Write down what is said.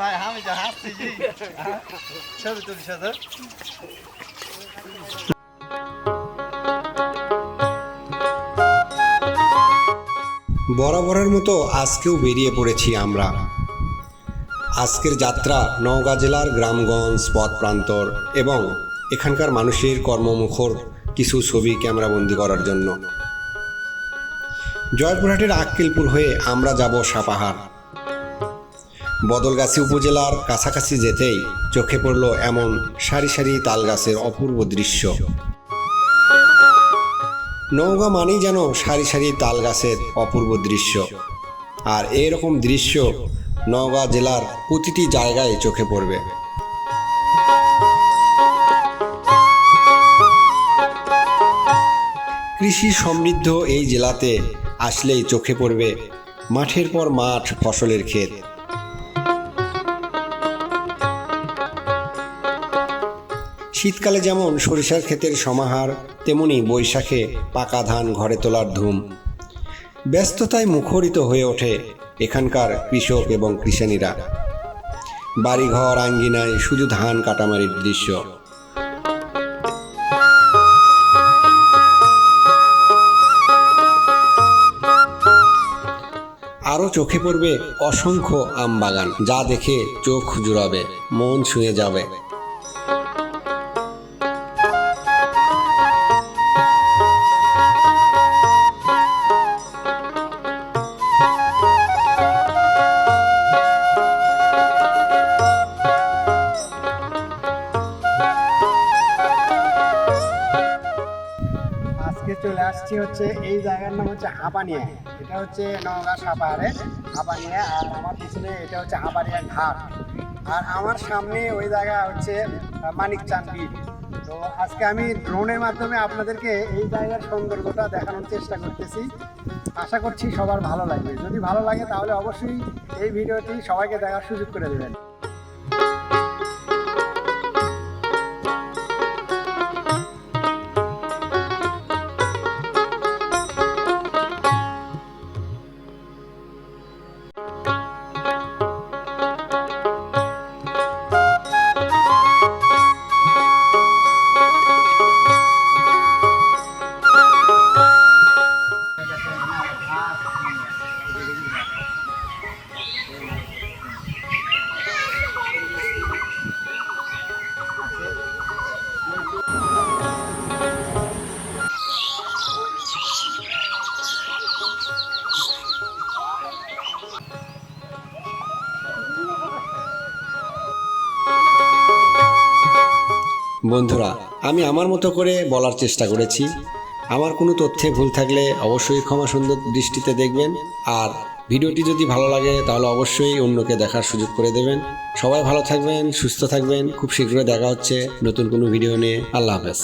ভাই, আমি যা হাসছি ছবি তুলি সাথে বরাবরের মতো আজকেও বেরিয়ে পড়েছি আমরা। আজকের যাত্রা নওগাঁ জেলার গ্রামগঞ্জ, পথ প্রান্তর এবং এখানকার মানুষের কর্মমুখর কিছু ছবি ক্যামেরাবন্দি করার জন্য। জয়পুরহাটের আক্কেলপুর হয়ে আমরা যাব সাপাহার। বদলগাছি উপজেলার কাছাকাছি যেতেই চোখে পড়ল এমন সারি সারি তাল গাছের অপূর্ব দৃশ্য। নৌকা মানেই যেন সারি সারি তাল গাছের অপূর্ব দৃশ্য। আর এরকম দৃশ্য নওগাঁ জেলার প্রতিটি জায়গায় চোখে পড়বে। কৃষি সমৃদ্ধ এই জেলাতে আসলেই চোখে পড়বে মাঠের পর মাঠ ফসলের ক্ষেত। শীতকালে যেমন সরিষার ক্ষেতের সমাহার, তেমনি বৈশাখে পাকা ধান ঘরে তোলার ধুম। ব্যস্ততায় মুখরিত হয়ে ওঠে এখানকার কৃষক এবং কৃষানীরা। বাড়িঘর আঙ্গিনায় শুধু ধান কাটামারির দৃশ্য। আরও চোখে পড়বে অসংখ্য আম বাগান যা দেখে চোখ জুড়াবে মন ছুঁয়ে যাবে। আজকে চলে আসছি হচ্ছে এই জায়গার নাম হচ্ছে হাঁপানিয়া। এটা হচ্ছে নওগাঁ সাপাহারে হাঁপানিয়া। আর আমার পিছনে এটা হচ্ছে হাপানিয়া ঘাট। আর আমার সামনে ওই জায়গা হচ্ছে মানিক বিল তো আজকে আমি ড্রোনের মাধ্যমে আপনাদেরকে এই জায়গার সৌন্দর্যটা দেখানোর চেষ্টা করতেছি। আশা করছি সবার ভালো লাগবে। যদি ভালো লাগে তাহলে অবশ্যই এই ভিডিওটি সবাইকে দেখার সুযোগ করে দেবেন। বন্ধুরা, আমি আমার মতো করে বলার চেষ্টা করেছি। আমার কোনো তথ্যে ভুল থাকলে অবশ্যই ক্ষমা সুন্দর দৃষ্টিতে দেখবেন। আর ভিডিওটি যদি ভালো লাগে, তাহলে অবশ্যই অন্যকে দেখার সুযোগ করে দেবেন। সবাই ভালো থাকবেন, সুস্থ থাকবেন। খুব শীঘ্রই দেখা হচ্ছে নতুন কোনো ভিডিও নিয়ে। আল্লাহ হাফেজ।